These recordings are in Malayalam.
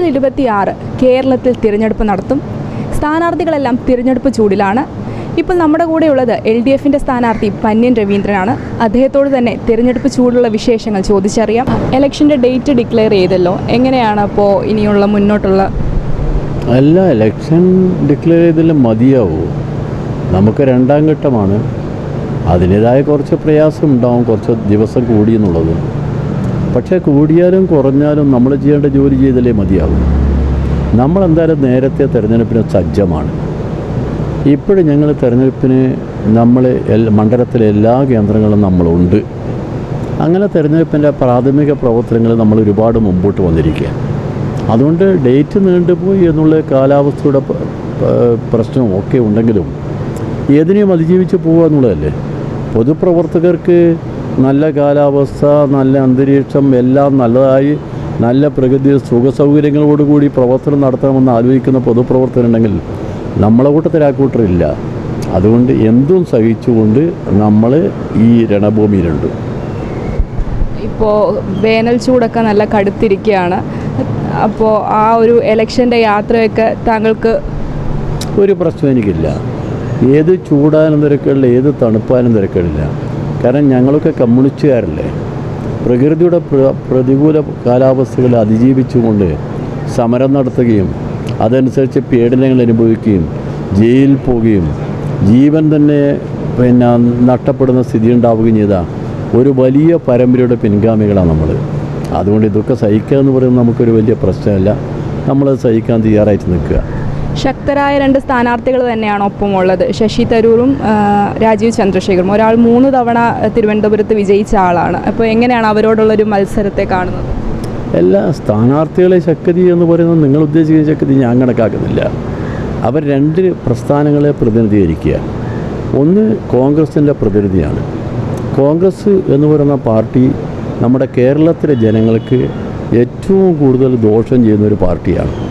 ഏപ്രിൽ ഇരുപത്തിയാറ് കേരളത്തിൽ തിരഞ്ഞെടുപ്പ് നടത്തും. സ്ഥാനാർത്ഥികളെല്ലാം തിരഞ്ഞെടുപ്പ് ചൂടിലാണ്. ഇപ്പോൾ നമ്മുടെ കൂടെയുള്ളത് എൽ ഡി എഫിന്റെ സ്ഥാനാർത്ഥി പന്യൻ രവീന്ദ്രനാണ്. അദ്ദേഹത്തോട് തന്നെ തിരഞ്ഞെടുപ്പ് ചൂടുള്ള വിശേഷങ്ങൾ ചോദിച്ചറിയാം. ഇലക്ഷന്റെ ഡേറ്റ് ഡിക്ലെയർ ചെയ്തല്ലോ. എങ്ങനെയാണ് അപ്പോൾ ഇനിയുള്ള മുന്നോട്ടുള്ള അല്ല ഇലക്ഷൻ ഡിക്ലെയർ ചെയ്തല്ലോ മതിയാവൂ. നമുക്ക് രണ്ടാം ഘട്ടമാണ്. അതിന്റേതായ കുറച്ച് പ്രയാസം ഉണ്ടാവും കുറച്ച് ദിവസം കൂടി എന്നുള്ളത്. പക്ഷേ കൂടിയാലും കുറഞ്ഞാലും നമ്മൾ ചെയ്യേണ്ട ജോലി ചെയ്താലേ മതിയാകും നമ്മളെന്തായാലും നേരത്തെ തിരഞ്ഞെടുപ്പിന് സജ്ജമാണ്. ഇപ്പോഴും ഞങ്ങൾ തിരഞ്ഞെടുപ്പിന് നമ്മൾ മണ്ഡലത്തിലെ എല്ലാ കേന്ദ്രങ്ങളും നമ്മളുണ്ട്. അങ്ങനെ തിരഞ്ഞെടുപ്പിന്റെ പ്രാഥമിക പ്രവർത്തനങ്ങൾ നമ്മൾ ഒരുപാട് മുമ്പോട്ട് വന്നിരിക്കുക അതുകൊണ്ട് ഡേറ്റ് നീണ്ടുപോയി എന്നുള്ള കാലാവസ്ഥയുടെ പ- പ- പ്രശ്നവും ഒക്കെ ഉണ്ടെങ്കിലും ഏതിനെയും അതിജീവിച്ച് പോകുക എന്നുള്ളതല്ലേ? പൊതുപ്രവർത്തകർക്ക് നല്ല കാലാവസ്ഥ നല്ല അന്തരീക്ഷം എല്ലാം നല്ലതായി നല്ല പ്രകൃതി സുഖ സൗകര്യങ്ങളോടുകൂടി പ്രവർത്തനം നടത്തണമെന്ന് ആലോചിക്കുന്ന പൊതുപ്രവർത്തകരുണ്ടെങ്കിൽ നമ്മളെ കൂട്ടത്തിൽ ആ കൂട്ടറില്ല അതുകൊണ്ട് എന്തും സഹിച്ചുകൊണ്ട് നമ്മൾ ഈ രണഭൂമിയിലുണ്ട്. ഇപ്പോൾ വേനൽ ചൂടൊക്കെ നല്ല കടുത്തിരിക്കുകയാണ്. അപ്പോൾ ആ ഒരു എലക്ഷന്റെ യാത്രയൊക്കെ താങ്കൾക്ക് ഒരു പ്രശ്നം എനിക്കില്ല. ഏത് ചൂടാനും തിരക്കുകളില്ല ഏത് തണുപ്പാനും തിരക്കുകളില്ല. കാരണം ഞങ്ങളൊക്കെ കമ്മ്യൂണിസ്റ്റുകാരല്ലേ? പ്രകൃതിയുടെ പ്ര- പ്രതികൂല കാലാവസ്ഥകളെ അതിജീവിച്ചുകൊണ്ട് സമരം നടത്തുകയും അതനുസരിച്ച് പീഡനങ്ങൾ അനുഭവിക്കുകയും ജയിലിൽ പോവുകയും ജീവൻ തന്നെ പിന്നെ നഷ്ടപ്പെടുന്ന സ്ഥിതി ഉണ്ടാവുകയും ചെയ്ത ഒരു വലിയ പരമ്പരയുടെ പിൻഗാമികളാണ് നമ്മൾ അതുകൊണ്ട് ഇതൊക്കെ സഹിക്കുക എന്ന് പറയുന്നത് നമുക്കൊരു വലിയ പ്രശ്നമല്ല. നമ്മളത് സഹിക്കാൻ തയ്യാറായിട്ട് നിൽക്കുക. ശക്തരായ രണ്ട് സ്ഥാനാർത്ഥികൾ തന്നെയാണ് ഒപ്പമുള്ളത്. ശശി തരൂറും രാജീവ് ചന്ദ്രശേഖറും ഒരാൾ മൂന്ന് തവണ തിരുവനന്തപുരത്ത് വിജയിച്ച ആളാണ്. അപ്പോൾ എങ്ങനെയാണ് അവരോടുള്ളൊരു മത്സരത്തെ കാണുന്നത്? എല്ലാ സ്ഥാനാർത്ഥികളെ ശക്തി എന്ന് പറയുന്നത് നിങ്ങൾ ഉദ്ദേശിക്കുന്ന ശക്തി ഞാൻ കണക്കാക്കുന്നില്ല. അവർ രണ്ട് പ്രസ്ഥാനങ്ങളെ പ്രതിനിധീകരിക്കുക. ഒന്ന് കോൺഗ്രസിന്റെ പ്രതിനിധിയാണ്. കോൺഗ്രസ് എന്ന് പറയുന്ന പാർട്ടി നമ്മുടെ കേരളത്തിലെ ജനങ്ങൾക്ക് ഏറ്റവും കൂടുതൽ ദോഷം ചെയ്യുന്ന ഒരു പാർട്ടിയാണ്.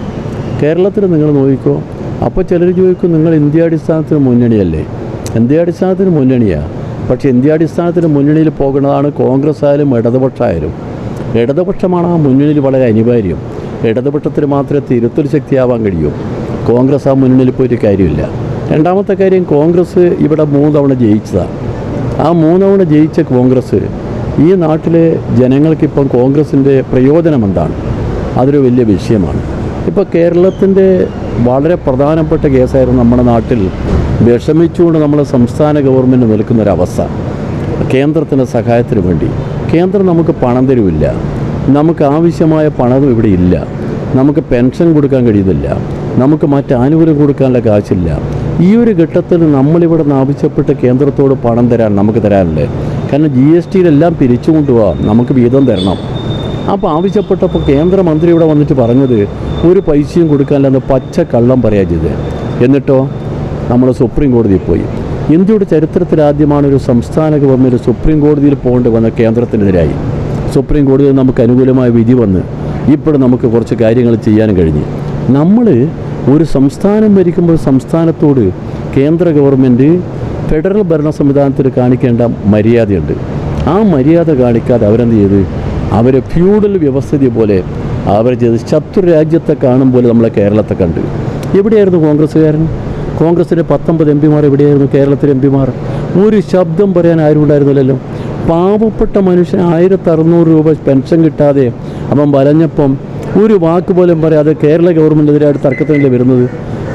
കേരളത്തിൽ നിങ്ങൾ നോക്കിക്കോ അപ്പോൾ ചിലർ ചോദിക്കും നിങ്ങൾ ഇന്ത്യാടിസ്ഥാനത്തിന് മുന്നണിയല്ലേ? ഇന്ത്യാടിസ്ഥാനത്തിന് മുന്നണിയാണ് പക്ഷേ ഇന്ത്യാടിസ്ഥാനത്തിന് മുന്നണിയിൽ പോകുന്നതാണ് കോൺഗ്രസ് ആയാലും ഇടതുപക്ഷമായാലും ഇടതുപക്ഷമാണ് ആ മുന്നണിയിൽ വളരെ അനിവാര്യം. ഇടതുപക്ഷത്തിന് മാത്രമേ തിരുത്തൽ ശക്തിയാവാൻ കഴിയൂ. കോൺഗ്രസ് ആ മുന്നണിയിൽ പോയിട്ട് കാര്യമില്ല. രണ്ടാമത്തെ കാര്യം കോൺഗ്രസ് ഇവിടെ മൂന്ന് തവണ ജയിച്ചതാണ് ആ മൂന്നവണ ജയിച്ച കോൺഗ്രസ് ഈ നാട്ടിലെ ജനങ്ങൾക്കിപ്പം കോൺഗ്രസിന്റെ പ്രയോജനം എന്താണ്? അതൊരു വലിയ വിഷയമാണ്. ഇപ്പോൾ കേരളത്തിന്റെ വളരെ പ്രധാനപ്പെട്ട കേസായിരുന്നു നമ്മുടെ നാട്ടിൽ വിഷമിച്ചുകൊണ്ട് നമ്മുടെ സംസ്ഥാന ഗവൺമെന്റ് നിൽക്കുന്നൊരവസ്ഥ കേന്ദ്രത്തിന്റെ സഹായത്തിന് വേണ്ടി. കേന്ദ്രം നമുക്ക് പണം തരുമില്ല നമുക്ക് ആവശ്യമായ പണം ഇവിടെ ഇല്ല. നമുക്ക് പെൻഷൻ കൊടുക്കാൻ കഴിയുന്നില്ല. നമുക്ക് മറ്റ് ആനുകൂല്യം കൊടുക്കാനുള്ള കാശില്ല. ഈ ഒരു ഘട്ടത്തിൽ നമ്മളിവിടെ നിന്ന് ആവശ്യപ്പെട്ട് കേന്ദ്രത്തോട് പണം തരാൻ നമുക്ക് തരാനല്ലേ? കാരണം ജി എസ് ടിയിലെല്ലാം പിരിച്ചു കൊണ്ടുപോകാം നമുക്ക് വീതം തരണം. അപ്പോൾ ആവശ്യപ്പെട്ടപ്പോൾ കേന്ദ്രമന്ത്രി ഇവിടെ വന്നിട്ട് പറഞ്ഞത് ഒരു പൈസയും കൊടുക്കാനില്ലെന്ന് പച്ച കള്ളം പറയാ ചെയ്ത്. എന്നിട്ടോ നമ്മൾ സുപ്രീം കോടതിയിൽ പോയി. ഇന്ത്യയുടെ ചരിത്രത്തിൽ ആദ്യമാണ് ഒരു സംസ്ഥാന ഗവൺമെന്റ് സുപ്രീം കോടതിയിൽ പോകേണ്ടി വന്ന കേന്ദ്രത്തിനെതിരായി. സുപ്രീം കോടതിയിൽ നമുക്ക് അനുകൂലമായ വിധി വന്ന് ഇപ്പോഴും നമുക്ക് കുറച്ച് കാര്യങ്ങൾ ചെയ്യാനും കഴിഞ്ഞു. നമ്മൾ ഒരു സംസ്ഥാനം ഭരിക്കുമ്പോൾ സംസ്ഥാനത്തോട് കേന്ദ്ര ഗവൺമെന്റ് ഫെഡറൽ ഭരണ സംവിധാനത്തിൽ കാണിക്കേണ്ട മര്യാദയുണ്ട്. ആ മര്യാദ കാണിക്കാതെ അവരെന്ത് ചെയ്ത്? അവർ ഫ്യൂഡൽ വ്യവസ്ഥിതി പോലെ അവർ ചെയ്ത് ശത്രു രാജ്യത്തെ കാണും പോലെ നമ്മളെ കേരളത്തെ കണ്ടു. എവിടെയായിരുന്നു കോൺഗ്രസ്സുകാരൻ? കോൺഗ്രസിന്റെ പത്തൊമ്പത് എം പിമാർ എവിടെയായിരുന്നു കേരളത്തിലെ എം പിമാർ? ഒരു ശബ്ദം പറയാൻ ആരും ഉണ്ടായിരുന്നില്ലല്ലോ. പാവപ്പെട്ട മനുഷ്യൻ ആയിരത്തി അറുന്നൂറ് രൂപ പെൻഷൻ കിട്ടാതെ അവൻ വലഞ്ഞപ്പം ഒരു വാക്ക് പോലും പറയാതെ കേരള ഗവൺമെന്റിനെതിരായിട്ട് തർക്കത്തിനല്ലേ വരുന്നത്?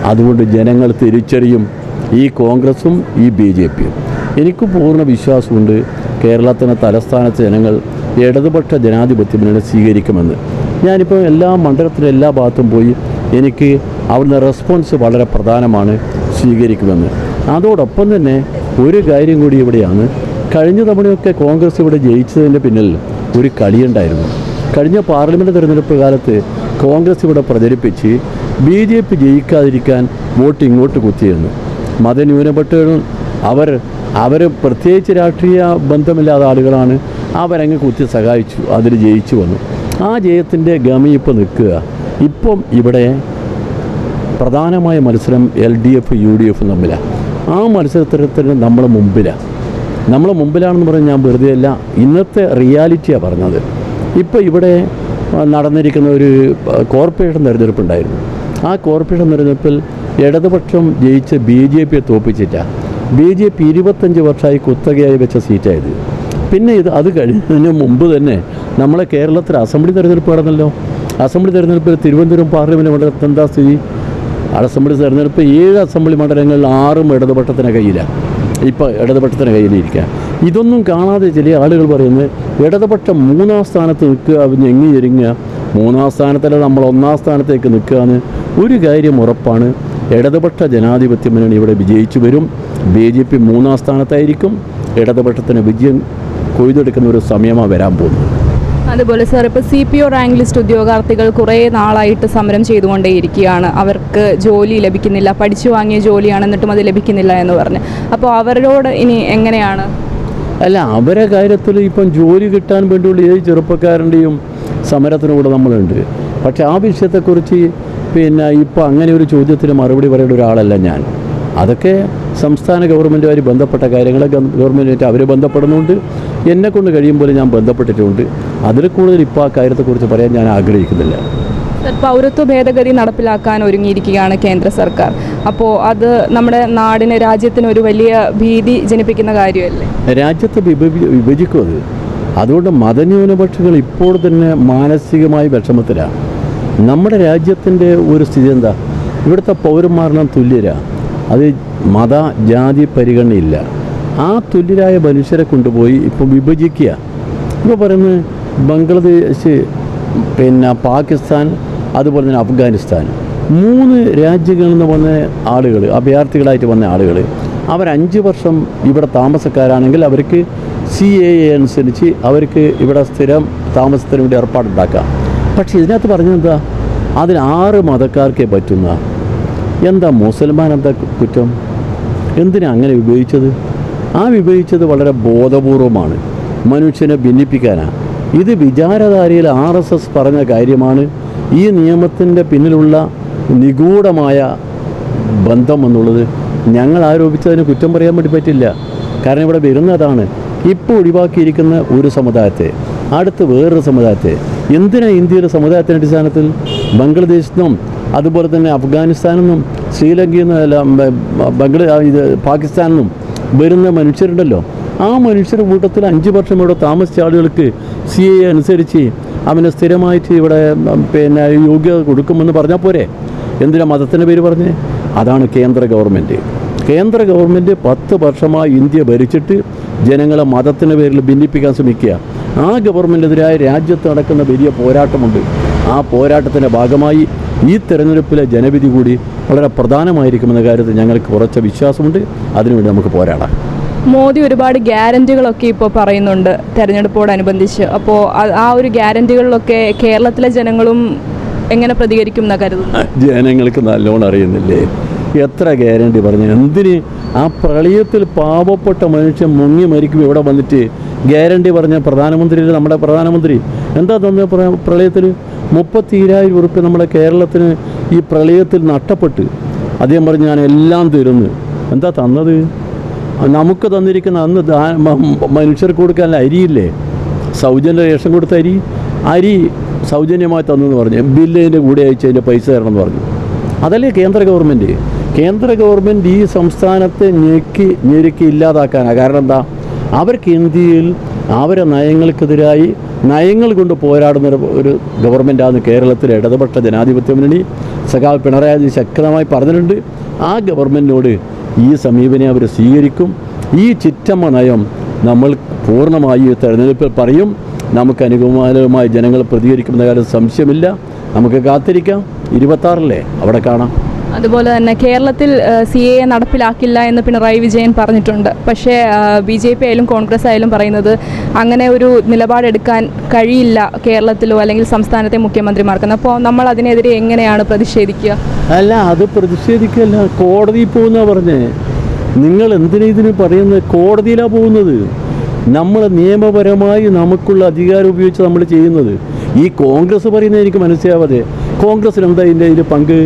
അതുകൊണ്ട് ജനങ്ങൾ തിരിച്ചറിയും ഈ കോൺഗ്രസും ഈ ബി ജെ പിയും. എനിക്ക് പൂർണ വിശ്വാസമുണ്ട് കേരളത്തിന്റെ തലസ്ഥാനത്ത് ജനങ്ങൾ ഇടതുപക്ഷ ജനാധിപത്യ മുന്നണി സ്വീകരിക്കുമെന്ന്. ഞാനിപ്പോൾ എല്ലാ മണ്ഡലത്തിലും എല്ലാ ഭാഗത്തും പോയി എനിക്ക് അവിടുന്ന് റെസ്പോൺസ് വളരെ പ്രധാനമാണ് സ്വീകരിക്കുമെന്ന്. അതോടൊപ്പം തന്നെ ഒരു കാര്യം കൂടി ഇവിടെയാണ്. കഴിഞ്ഞ തവണയൊക്കെ കോൺഗ്രസ് ഇവിടെ ജയിച്ചതിന്റെ പിന്നിൽ ഒരു കളിയുണ്ടായിരുന്നു. കഴിഞ്ഞ പാർലമെന്റ് തിരഞ്ഞെടുപ്പ് കാലത്ത് കോൺഗ്രസ് ഇവിടെ പ്രചരിപ്പിച്ച് ബി ജെ പി ജയിക്കാതിരിക്കാൻ വോട്ട് ഇങ്ങോട്ട് കുത്തിയിരുന്നു. മതന്യൂനപക്ഷകൾ അവർ അവർ പ്രത്യേകിച്ച് രാഷ്ട്രീയ ബന്ധമില്ലാത്ത ആളുകളാണ്. അവരങ്ങ് കുത്തി സഹായിച്ചു അതിൽ ജയിച്ചു വന്നു. ആ ജയത്തിന്റെ ഗമി ഇപ്പോൾ നിൽക്കുക. ഇപ്പം ഇവിടെ പ്രധാനമായ മത്സരം L D F U D F തമ്മിലാണ് ആ മത്സരത്തിന് നമ്മൾ മുമ്പിലാണ് നമ്മൾ മുമ്പിലാണെന്ന് പറഞ്ഞാൽ ഞാൻ വെറുതെ അല്ല ഇന്നത്തെ റിയാലിറ്റിയാണ് പറഞ്ഞത്. ഇപ്പോൾ ഇവിടെ നടന്നിരിക്കുന്ന ഒരു കോർപ്പറേഷൻ തിരഞ്ഞെടുപ്പുണ്ടായിരുന്നു. ആ കോർപ്പറേഷൻ തിരഞ്ഞെടുപ്പിൽ ഇടതുപക്ഷം ജയിച്ച് ബി ജെ പിയെ തോപ്പിച്ചിട്ടാണ് ബി ജെ പി ഇരുപത്തഞ്ച് വർഷമായി കുത്തകയായി വെച്ച സീറ്റായത് പിന്നെ ഇത് അത് കഴിഞ്ഞതിന് മുമ്പ് തന്നെ നമ്മളെ കേരളത്തിൽ അസംബ്ലി തിരഞ്ഞെടുപ്പ് നടന്നല്ലോ. അസംബ്ലി തെരഞ്ഞെടുപ്പിൽ തിരുവനന്തപുരം പാർലമെന്റ് മണ്ഡലത്തിൽ എന്താ സ്ഥിതി? അസംബ്ലി തെരഞ്ഞെടുപ്പ് ഏഴ് അസംബ്ലി മണ്ഡലങ്ങളിൽ ആറും ഇടതുപക്ഷത്തിന് കയ്യിലാണ്. ഇപ്പോൾ ഇടതുപക്ഷത്തിന് കയ്യിലിരിക്കുക. ഇതൊന്നും കാണാതെ ചില ആളുകൾ പറയുന്നത് ഇടതുപക്ഷം മൂന്നാം സ്ഥാനത്ത് നിൽക്കുക ഞെങ്ങി ഞെരുങ്ങുക. മൂന്നാം സ്ഥാനത്തല്ല നമ്മൾ ഒന്നാം സ്ഥാനത്തേക്ക് നിൽക്കുകയെന്ന് ഒരു കാര്യം ഉറപ്പാണ്. ഇടതുപക്ഷ ജനാധിപത്യ മുന്നണി ഇവിടെ വിജയിച്ചു വരും. ബി ജെ പി മൂന്നാം സ്ഥാനത്തായിരിക്കും. ഇടതുപക്ഷത്തിന് വിജയം കൊയ്തെടുക്കുന്ന ഒരു സമയമാണ് വരാൻ പോകുന്നത്. അതുപോലെ സാർ ഇപ്പോൾ C P O rank list ഉദ്യോഗാർത്ഥികൾ കുറേ നാളായിട്ട് സമരം ചെയ്തുകൊണ്ടേയിരിക്കുകയാണ്. അവർക്ക് ജോലി ലഭിക്കുന്നില്ല. പഠിച്ചു വാങ്ങിയ ജോലിയാണ് എന്നിട്ടും അത് ലഭിക്കുന്നില്ല എന്ന് പറഞ്ഞ്. അപ്പോൾ അവരോട് ഇനി എങ്ങനെയാണ്? അല്ല അവരെ കാര്യത്തിൽ ഇപ്പം ജോലി കിട്ടാൻ വേണ്ടിയുള്ള ഏത് ചെറുപ്പക്കാരന്റെയും സമരത്തിനൂടെ നമ്മളുണ്ട്. പക്ഷേ ആ വിഷയത്തെക്കുറിച്ച് പിന്നെ ഇപ്പോൾ അങ്ങനെ ഒരു ചോദ്യത്തിന് മറുപടി പറയേണ്ട ഒരാളല്ല ഞാൻ. അതൊക്കെ സംസ്ഥാന ഗവൺമെന്റുമായി ബന്ധപ്പെട്ട കാര്യങ്ങൾ ഗവൺമെന്റുമായിട്ട് അവർ ബന്ധപ്പെടുന്നുണ്ട്. എന്നെ കൊണ്ട് കഴിയും പോലെ ഞാൻ ബന്ധപ്പെട്ടിട്ടുണ്ട്. അതിൽ കൂടുതൽ ഇപ്പോൾ ആ കാര്യത്തെക്കുറിച്ച് പറയാൻ ഞാൻ ആഗ്രഹിക്കുന്നില്ല. പൗരത്വ ഭേദഗതി നടപ്പിലാക്കാൻ ഒരുങ്ങിയിരിക്കുകയാണ് കേന്ദ്ര സർക്കാർ. അപ്പോൾ അത് നമ്മുടെ നാടിന് രാജ്യത്തിന് ഒരു വലിയ ഭീതി ജനിപ്പിക്കുന്ന കാര്യമല്ലേ? രാജ്യത്തെ വിഭജി വിഭജിക്കും അത്. അതുകൊണ്ട് മതന്യൂനപക്ഷങ്ങൾ ഇപ്പോൾ തന്നെ മാനസികമായി വിഷമത്തിലാണ് നമ്മുടെ രാജ്യത്തിന്റെ ഒരു സ്ഥിതി എന്താ? ഇവിടുത്തെ പൗരന്മാരെല്ലാം തുല്യരാ. അത് മത ജാതി പരിഗണനയില്ല. ആ തുല്യരായ മനുഷ്യരെ കൊണ്ടുപോയി ഇപ്പം വിഭജിക്കുക. ഇപ്പോൾ പറയുന്നത് ബംഗ്ലാദേശ് പിന്നെ പാകിസ്ഥാൻ അതുപോലെ തന്നെ അഫ്ഗാനിസ്ഥാൻ. മൂന്ന് രാജ്യങ്ങളിൽ നിന്ന് വന്ന ആളുകൾ അഭയാർത്ഥികളായിട്ട് വന്ന ആളുകൾ അവർ അഞ്ച് വർഷം ഇവിടെ താമസക്കാരാണെങ്കിൽ അവർക്ക് സി എ എ അനുസരിച്ച് അവർക്ക് ഇവിടെ സ്ഥിരം താമസത്തിന് വേണ്ടി ഏർപ്പാടുണ്ടാക്കാം പക്ഷേ ഇതിനകത്ത് പറഞ്ഞെന്താ അതിന് ആറ് മതക്കാർക്കേ പറ്റുന്ന. എന്താ മുസൽമാൻ എന്താ കുറ്റം? എന്തിനാ അങ്ങനെ വിഭജിച്ചത്? ആ വിഭജിച്ചത് വളരെ ബോധപൂർവമാണ്. മനുഷ്യനെ ഭിന്നിപ്പിക്കാനാണ് ഇത് വിചാരധാരയിൽ ആർ എസ് എസ് പറഞ്ഞ കാര്യമാണ്. ഈ നിയമത്തിന്റെ പിന്നിലുള്ള നിഗൂഢമായ ബന്ധം എന്നുള്ളത് ഞങ്ങൾ ആരോപിച്ചതിന് കുറ്റം പറയാൻ വേണ്ടി പറ്റില്ല. കാരണം ഇവിടെ വരുന്നതാണ് ഇപ്പോൾ ഒഴിവാക്കിയിരിക്കുന്ന ഒരു സമുദായത്തെ അടുത്ത് വേറൊരു സമുദായത്തെ. എന്തിനാ ഇന്ത്യയിലെ സമുദായത്തിന്റെ അടിസ്ഥാനത്തിൽ ബംഗ്ലാദേശിൽ നിന്നും അതുപോലെ തന്നെ അഫ്ഗാനിസ്ഥാനിൽ നിന്നും ശ്രീലങ്കയിൽ നിന്നും ബംഗ്ലാ ഇത് പാകിസ്ഥാനിൽ നിന്നും വരുന്ന മനുഷ്യരുണ്ടല്ലോ. ആ മനുഷ്യർ കൂട്ടത്തിൽ അഞ്ച് വർഷം ഇവിടെ താമസിച്ച ആളുകൾക്ക് സി എ അനുസരിച്ച് അവന് സ്ഥിരമായിട്ട് ഇവിടെ പിന്നെ യോഗ്യത കൊടുക്കുമെന്ന് പറഞ്ഞാൽ പോരെ. എന്തിനാ മതത്തിന്റെ പേര് പറഞ്ഞേ? അതാണ് കേന്ദ്ര ഗവൺമെന്റ് കേന്ദ്ര ഗവൺമെന്റ് പത്ത് വർഷമായി ഇന്ത്യ ഭരിച്ചിട്ട് ജനങ്ങളെ മതത്തിന്റെ പേരിൽ ഭിന്നിപ്പിക്കാൻ ശ്രമിക്കുക. ആ ഗവൺമെന്റിനെതിരായ രാജ്യത്ത് നടക്കുന്ന വലിയ പോരാട്ടമുണ്ട്. ആ പോരാട്ടത്തിന്റെ ഭാഗമായി ഈ തെരഞ്ഞെടുപ്പിലെ ജനവിധി കൂടി വളരെ പ്രധാനമായിരിക്കുമെന്ന കാര്യത്തിൽ ഞങ്ങൾക്ക് കുറച്ച് വിശ്വാസമുണ്ട്. അതിനുവേണ്ടി നമുക്ക് പോരാടാം. മോദി ഒരുപാട് ഗ്യാരന്റികളൊക്കെ ഇപ്പോൾ പറയുന്നുണ്ട് തെരഞ്ഞെടുപ്പോടനുബന്ധിച്ച്. അപ്പോൾ ആ ഒരു ഗ്യാരന്റികളിലൊക്കെ കേരളത്തിലെ ജനങ്ങളും എങ്ങനെ പ്രതികരിക്കും എന്നാ കരുതുന്നു? ജനങ്ങൾക്ക് നല്ലോണം അറിയുന്നില്ലേ? എത്ര ഗ്യാരണ്ടി പറഞ്ഞു? എന്തിന് ആ പ്രളയത്തിൽ പാവപ്പെട്ട മനുഷ്യൻ മുങ്ങി മരിക്കും ഇവിടെ വന്നിട്ട് ഗ്യാരണ്ടി പറഞ്ഞ പ്രധാനമന്ത്രി നമ്മുടെ പ്രധാനമന്ത്രി. എന്താ തന്നെ പ്രളയത്തിൽ മുപ്പത്തിരായിരം ഉറുപ്പ്യ നമ്മുടെ കേരളത്തിന് ഈ പ്രളയത്തിൽ നഷ്ടപ്പെട്ട്. അദ്ദേഹം പറഞ്ഞു ഞാൻ എല്ലാം തരുന്നു. എന്താ തന്നത്? നമുക്ക് തന്നിരിക്കുന്ന അന്ന് മനുഷ്യർക്ക് കൊടുക്കാൻ അരിയില്ലേ? സൗജന്യ റേഷൻ കൊടുത്ത അരി? അരി സൗജന്യമായി തന്നെന്ന് പറഞ്ഞു. ബില്ലിന്റെ കൂടെ അയച്ച് അതിന്റെ പൈസ തരണം എന്ന് പറഞ്ഞു. അതല്ലേ കേന്ദ്ര ഗവൺമെന്റ് കേന്ദ്ര ഗവൺമെന്റ് ഈ സംസ്ഥാനത്തെ ഞെക്കി ഞെരുക്കി ഇല്ലാതാക്കാനാണ് കാരണം എന്താ? അവർക്ക് ഇന്ത്യയിൽ അവരെ നയങ്ങൾക്കെതിരായി നയങ്ങൾ കൊണ്ട് പോരാടുന്ന ഒരു- ഗവൺമെന്റാണ് കേരളത്തിലെ ഇടതുപക്ഷ ജനാധിപത്യ മുന്നണി. സഖാവ് പിണറായി ശക്തമായി പറഞ്ഞിട്ടുണ്ട്. ആ ഗവൺമെന്റിനോട് ഈ സമീപനം അവർ സ്വീകരിക്കും. ഈ ചിറ്റമ്മ നയം നമ്മൾ പൂർണമായി തെരഞ്ഞെടുപ്പിൽ പറയും. നമുക്ക് അനുകൂലമായി ജനങ്ങൾ പ്രതികരിക്കുമെന്ന കാര്യം സംശയമില്ല. നമുക്ക് കാത്തിരിക്കാം. ഇരുപത്താറില്ലേ അവിടെ കാണാം. അതുപോലെ തന്നെ കേരളത്തിൽ സി എ നടപ്പിലാക്കില്ല എന്ന് പിണറായി വിജയൻ പറഞ്ഞിട്ടുണ്ട്. പക്ഷേ ബി ജെ പി ആയാലും കോൺഗ്രസ് ആയാലും പറയുന്നത് അങ്ങനെ ഒരു നിലപാടെടുക്കാൻ കഴിയില്ല കേരളത്തിലോ അല്ലെങ്കിൽ സംസ്ഥാനത്തെ മുഖ്യമന്ത്രിമാർക്ക്. അപ്പോൾ നമ്മൾ അതിനെതിരെ എങ്ങനെയാണ് പ്രതിഷേധിക്കുക? അല്ല അത് പ്രതിഷേധിക്കല്ല കോടതിയിൽ പോകുന്ന പറഞ്ഞേ. നിങ്ങൾ എന്തിനാ ഇതിന് പറയുന്നത്? കോടതിയിലാണ് പോകുന്നത്. നമ്മൾ നിയമപരമായി നമുക്കുള്ള അധികാരം ഉപയോഗിച്ച് നമ്മൾ ചെയ്യുന്നത്. ഈ കോൺഗ്രസ് പറയുന്നത് എനിക്ക് മനസ്സിലാവാതെ. കോൺഗ്രസ്സിന് എന്താ ഇതിന്റെ ഇതിൽ പങ്ക്?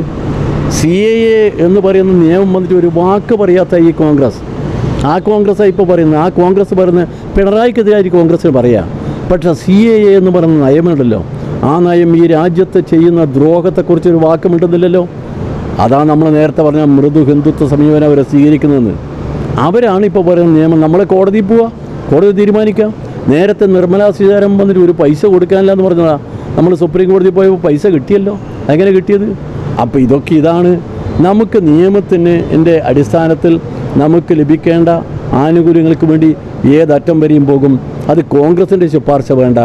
സി എ എ എന്ന് പറയുന്ന നിയമം വന്നിട്ട് ഒരു വാക്ക് പറയാത്ത ഈ കോൺഗ്രസ്. ആ കോൺഗ്രസ്സാണ് ഇപ്പോൾ പറയുന്നത് ആ കോൺഗ്രസ് പറയുന്നത് പിണറായിക്കെതിരായി കോൺഗ്രസ്സിന് പറയാം. പക്ഷേ സി എ എ എന്ന് പറയുന്ന നയമുണ്ടല്ലോ ആ നയം ഈ രാജ്യത്ത് ചെയ്യുന്ന ദ്രോഹത്തെക്കുറിച്ച് ഒരു വാക്ക് മിണ്ടുന്നില്ലല്ലോ അതാണ് നമ്മൾ നേരത്തെ പറഞ്ഞ മൃദു ഹിന്ദുത്വ സമീപനം അവരെ സ്വീകരിക്കുന്നതെന്ന്. അവരാണ് ഇപ്പോൾ പറയുന്ന നിയമം. നമ്മളെ കോടതിയിൽ പോവാം കോടതി തീരുമാനിക്കാം. നേരത്തെ നിർമ്മലാ സീതാരാമൻ വന്നിട്ട് ഒരു പൈസ കൊടുക്കാനില്ല എന്ന് പറഞ്ഞതാ. നമ്മൾ സുപ്രീം കോടതി പോയപ്പോൾ പൈസ കിട്ടിയല്ലോ. എങ്ങനെ കിട്ടിയത്? അപ്പോൾ ഇതൊക്കെ ഇതാണ് നമുക്ക് നിയമത്തിന് എന്റെ അടിസ്ഥാനത്തിൽ നമുക്ക് ലഭിക്കേണ്ട ആനുകൂല്യങ്ങൾക്ക് വേണ്ടി ഏതറ്റം വരെയും പോകും. അത് കോൺഗ്രസിന്റെ ശുപാർശ വേണ്ട.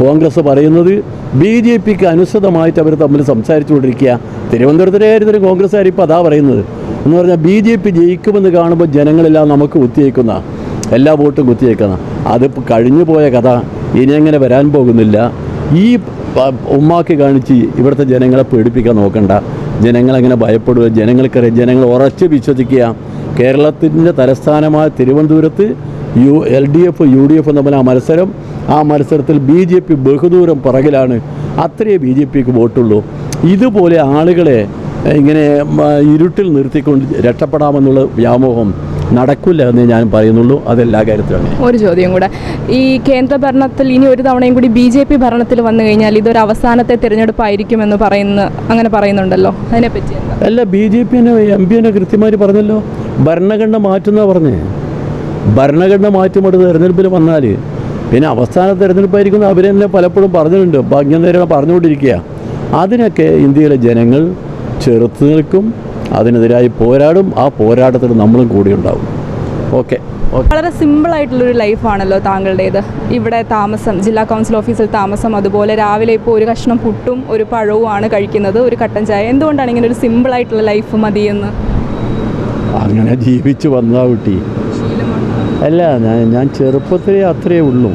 കോൺഗ്രസ് പറയുന്നത് ബി ജെ പിക്ക് അനുസൃതമായിട്ട് അവർ തമ്മിൽ സംസാരിച്ചുകൊണ്ടിരിക്കുക. തിരുവനന്തപുരത്തിലെ കാര്യത്തിൽ കോൺഗ്രസ്സുകാർ ഇപ്പോൾ അതാ പറയുന്നത്. എന്ന് പറഞ്ഞാൽ ബി ജെ പി ജയിക്കുമെന്ന് കാണുമ്പോൾ ജനങ്ങളെല്ലാം നമുക്ക് കുത്തിയേക്കുന്ന എല്ലാ വോട്ടും കുത്തിയേക്കുന്ന. അത് കഴിഞ്ഞു പോയ കഥ. ഇനി അങ്ങനെ വരാൻ പോകുന്നില്ല. ഈ ഉമ്മാക്കി കാണിച്ച് ഇവിടുത്തെ ജനങ്ങളെ പേടിപ്പിക്കാൻ നോക്കണ്ട. ജനങ്ങളെങ്ങനെ ഭയപ്പെടുക? ജനങ്ങൾക്കറിയാം ജനങ്ങൾ ഉറച്ച് വിശ്വസിക്കുക. കേരളത്തിന്റെ തലസ്ഥാനമായ തിരുവനന്തപുരത്ത് U L D F U D F തമ്മിൽ ആ മത്സരം ആ മത്സരത്തിൽ ബി ജെ പി ബഹുദൂരം പുറകിലാണ് അത്രയേ ബി ജെ പിക്ക് വോട്ടുള്ളൂ. ഇതുപോലെ ആളുകളെ ഇങ്ങനെ ഇരുട്ടിൽ നിർത്തിക്കൊണ്ട് രക്ഷപ്പെടാമെന്നുള്ള വ്യാമോഹം നടക്കില്ല എന്ന് ഞാൻ പറയുന്നുള്ളൂ. അതെല്ലാ കാര്യത്തിലും അങ്ങനെ. ഒരു ചോദ്യം കൂടെ. ഈ കേന്ദ്ര ഭരണത്തിൽ ഇനി ഒരു തവണയും കൂടി ബി ജെ പി ഭരണത്തിൽ വന്നു കഴിഞ്ഞാൽ ഇതൊരു അവസാനത്തെ തിരഞ്ഞെടുപ്പായിരിക്കുമെന്ന് പറയുന്ന അങ്ങനെ പറയുന്നുണ്ടല്ലോ. അതിനെപ്പറ്റി അല്ല ബി ജെ പി തന്നെ എം പി തന്നെ കൃത്യമായിട്ട് പറഞ്ഞല്ലോ. ഭരണഘടന മാറ്റുന്ന പറഞ്ഞേ. ഭരണഘടന മാറ്റുമ്പോൾ തിരഞ്ഞെടുപ്പിൽ വന്നാൽ. പിന്നെ അവസാന തിരഞ്ഞെടുപ്പായിരിക്കും അവരെ തന്നെ പലപ്പോഴും പറഞ്ഞിട്ടുണ്ട്. ഭാഗ്യം നേരം പറഞ്ഞുകൊണ്ടിരിക്കുക അതിനൊക്കെ ഇന്ത്യയിലെ ജനങ്ങൾ ചെറുത്ത് നിൽക്കും. അതിനെതിരായി പോരാടും ആ പോരാട്ടത്തിൽ നമ്മളും കൂടി ഉണ്ടാവും ഓക്കെ. വളരെ സിമ്പിൾ ആയിട്ടുള്ളൊരു ലൈഫാണല്ലോ താങ്കളുടേത്. ഇവിടെ താമസം ജില്ലാ കൗൺസിൽ ഓഫീസിൽ താമസം അതുപോലെ രാവിലെ ഇപ്പോൾ ഒരു കഷ്ണം പുട്ടും ഒരു പഴവുമാണ് കഴിക്കുന്നത് ഒരു കട്ടൻ ചായ. എന്തുകൊണ്ടാണ് ഇങ്ങനെ ഒരു സിമ്പിൾ ആയിട്ടുള്ള ലൈഫ് മതിയെന്ന്? അങ്ങനെ ജീവിച്ചു വന്നാ കുട്ടി. അല്ല ഞാൻ ഞാൻ ചെറുപ്പത്തിലേ അത്രയേ ഉള്ളൂ.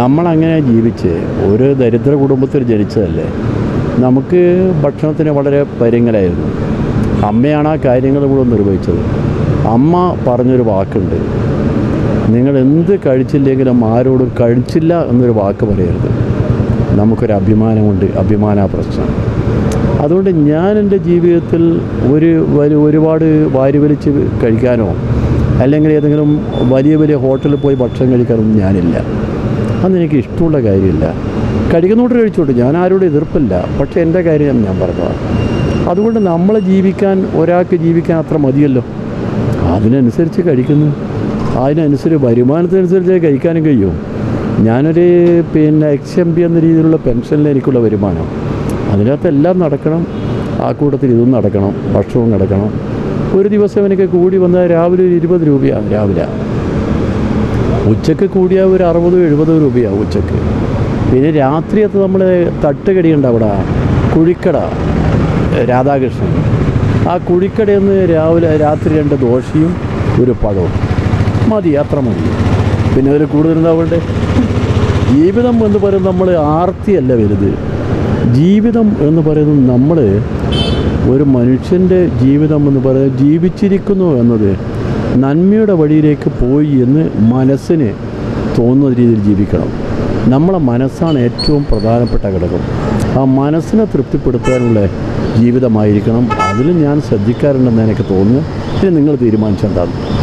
നമ്മളങ്ങനെ ജീവിച്ച് ഒരു ദരിദ്ര കുടുംബത്തിൽ ജനിച്ചതല്ലേ. നമുക്ക് ഭക്ഷണത്തിന് വളരെ പരിങ്ങലായിരുന്നു. അമ്മയാണ് ആ കാര്യങ്ങൾ കൂടെ നിർവഹിച്ചത്. അമ്മ പറഞ്ഞൊരു വാക്കുണ്ട്. നിങ്ങൾ എന്ത് കഴിച്ചില്ലെങ്കിലും ആരോടും കഴിച്ചില്ല എന്നൊരു വാക്ക് പറയരുത്. നമുക്കൊരു അഭിമാനമുണ്ട് അഭിമാന പ്രശ്നം. അതുകൊണ്ട് ഞാൻ എന്റെ ജീവിതത്തിൽ ഒരു ഒരുപാട് വാരി വലിച്ച് കഴിക്കാനോ അല്ലെങ്കിൽ ഏതെങ്കിലും വലിയ വലിയ ഹോട്ടലിൽ പോയി ഭക്ഷണം കഴിക്കാനൊന്നും ഞാനില്ല. അന്ന് എനിക്ക് ഇഷ്ടമുള്ള കാര്യമില്ല. കഴിക്കുന്നോട്ട് കഴിച്ചോട്ടെ ഞാൻ ആരോടും എതിർപ്പില്ല. പക്ഷേ എന്റെ കാര്യം ഞാൻ പറഞ്ഞതാണ്. അതുകൊണ്ട് നമ്മൾ ജീവിക്കാൻ ഒരാൾക്ക് ജീവിക്കാൻ അത്ര മതിയല്ലോ. അതിനനുസരിച്ച് കഴിക്കുന്നു. അതിനനുസരിച്ച് വരുമാനത്തിനനുസരിച്ച് കഴിക്കാനും കഴിയും. ഞാനൊരു പിന്നെ എക്സ് എം പി എന്ന രീതിയിലുള്ള പെൻഷനിൽ എനിക്കുള്ള വരുമാനം. അതിനകത്ത് എല്ലാം നടക്കണം. ആ കൂട്ടത്തിൽ ഇതും നടക്കണം. ഭക്ഷണവും നടക്കണം. ഒരു ദിവസം എനിക്ക് കൂടി വന്നാൽ രാവിലെ ഒരു ഇരുപത് രൂപയാണ് രാവിലെ. ഉച്ചയ്ക്ക് കൂടിയാൽ ഒരു അറുപതോ എഴുപതോ രൂപയാണ് ഉച്ചയ്ക്ക്. പിന്നെ രാത്രിയത്ത് നമ്മൾ തട്ടുകടിയുണ്ട് അവിടെ. കുഴിക്കട. രാധാകൃഷ്ണൻ. ആ കുഴിക്കടയിൽ നിന്ന് രാവിലെ രാത്രി രണ്ട് ദോശയും ഒരു പഴവും. മതി അത്ര മതി. പിന്നെ അതിൽ കൂടുതൽ എന്താവണ്ടേ ജീവിതം എന്ന് പറയുന്നത് നമ്മൾ ആർത്തിയല്ല വലുത്. ജീവിതം എന്ന് പറയുന്നത് നമ്മൾ ഒരു മനുഷ്യന്റെ ജീവിതം എന്ന് പറയുന്നത് ജീവിച്ചിരിക്കുന്നു എന്നത് നന്മയുടെ വഴിയിലേക്ക് പോയി എന്ന് മനസ്സിന് തോന്നുന്ന രീതിയിൽ ജീവിക്കണം. നമ്മളെ മനസ്സാണ് ഏറ്റവും പ്രധാനപ്പെട്ട ഘടകം. ആ മനസ്സിനെ തൃപ്തിപ്പെടുത്താനുള്ള ജീവിതമായിരിക്കണം. അതിൽ ഞാൻ ശ്രദ്ധിക്കാറുണ്ടെന്ന് എനിക്ക് തോന്നുന്നു. ഇനി നിങ്ങൾ തീരുമാനിച്ചെന്താണ്?